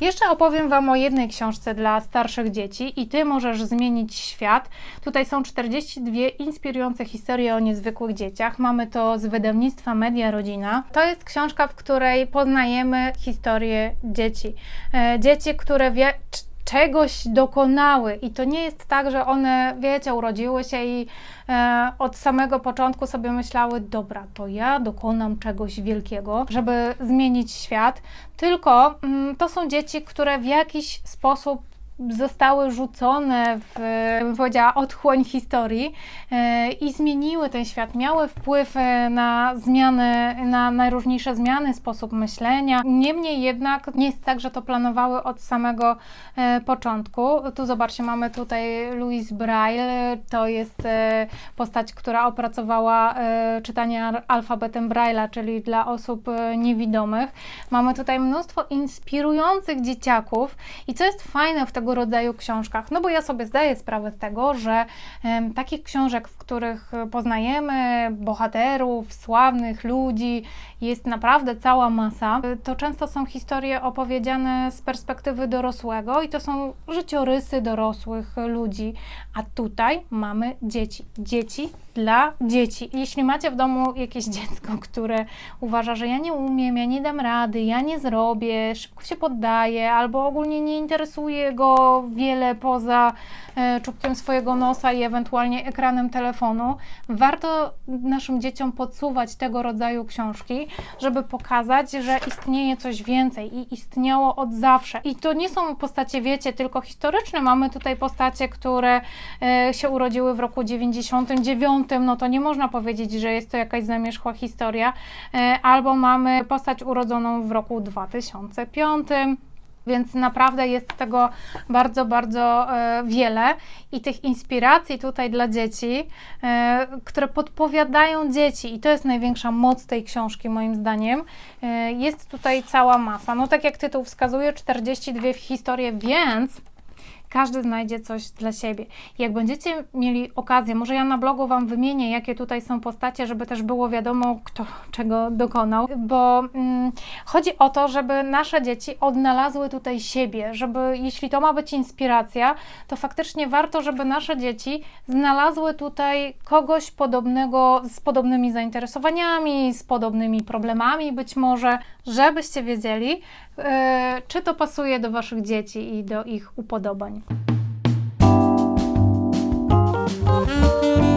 Jeszcze opowiem Wam o jednej książce dla starszych dzieci i Ty możesz zmienić świat. Tutaj są 42 inspirujące historie o niezwykłych dzieciach. Mamy to z wydawnictwa Media Rodzina. To jest książka, w której poznajemy historię dzieci. E, dzieci, które wie, czegoś dokonały. I to nie jest tak, że one, wiecie, urodziły się i e, od samego początku sobie myślały, dobra, to ja dokonam czegoś wielkiego, żeby zmienić świat, tylko mm, to są dzieci, które w jakiś sposób zostały rzucone w, bym powiedziała, otchłań historii e, i zmieniły ten świat, miały wpływ e, na zmiany, na najróżniejsze zmiany, sposób myślenia. Niemniej jednak nie jest tak, że to planowały od samego e, początku. Tu zobaczcie, mamy tutaj Louise Braille, to jest postać, która opracowała czytanie alfabetem Braille'a, czyli dla osób niewidomych. Mamy tutaj mnóstwo inspirujących dzieciaków i co jest fajne w tego rodzaju książkach, no bo ja sobie zdaję sprawę z tego, że takich książek, w których poznajemy bohaterów, sławnych ludzi, jest naprawdę cała masa. To często są historie opowiedziane z perspektywy dorosłego i to są życiorysy dorosłych ludzi, a tutaj mamy dzieci. Dzieci dla dzieci. Jeśli macie w domu jakieś dziecko, które uważa, że ja nie umiem, ja nie dam rady, ja nie zrobię, szybko się poddaje, albo ogólnie nie interesuje go wiele poza e, czubkiem swojego nosa i ewentualnie ekranem telefonu, warto naszym dzieciom podsuwać tego rodzaju książki, żeby pokazać, że istnieje coś więcej i istniało od zawsze. I to nie są postacie, wiecie, tylko historyczne. Mamy tutaj postacie, które e, się urodziły w roku 99, no to nie można powiedzieć, że jest to jakaś zamierzchła historia, e, albo mamy postać urodzoną w roku 2005. Więc naprawdę jest tego bardzo, bardzo e, wiele i tych inspiracji tutaj dla dzieci, e, które podpowiadają dzieci, i to jest największa moc tej książki, moim zdaniem. E, jest tutaj cała masa. No, tak jak tytuł wskazuje, 42 historie, więc każdy znajdzie coś dla siebie. Jak będziecie mieli okazję, może ja na blogu Wam wymienię, jakie tutaj są postacie, żeby też było wiadomo, kto czego dokonał, bo mm, chodzi o to, żeby nasze dzieci odnalazły tutaj siebie, żeby jeśli to ma być inspiracja, to faktycznie warto, żeby nasze dzieci znalazły tutaj kogoś podobnego, z podobnymi zainteresowaniami, z podobnymi problemami być może, żebyście wiedzieli, e, czy to pasuje do Waszych dzieci i do ich upodobań. Thank you.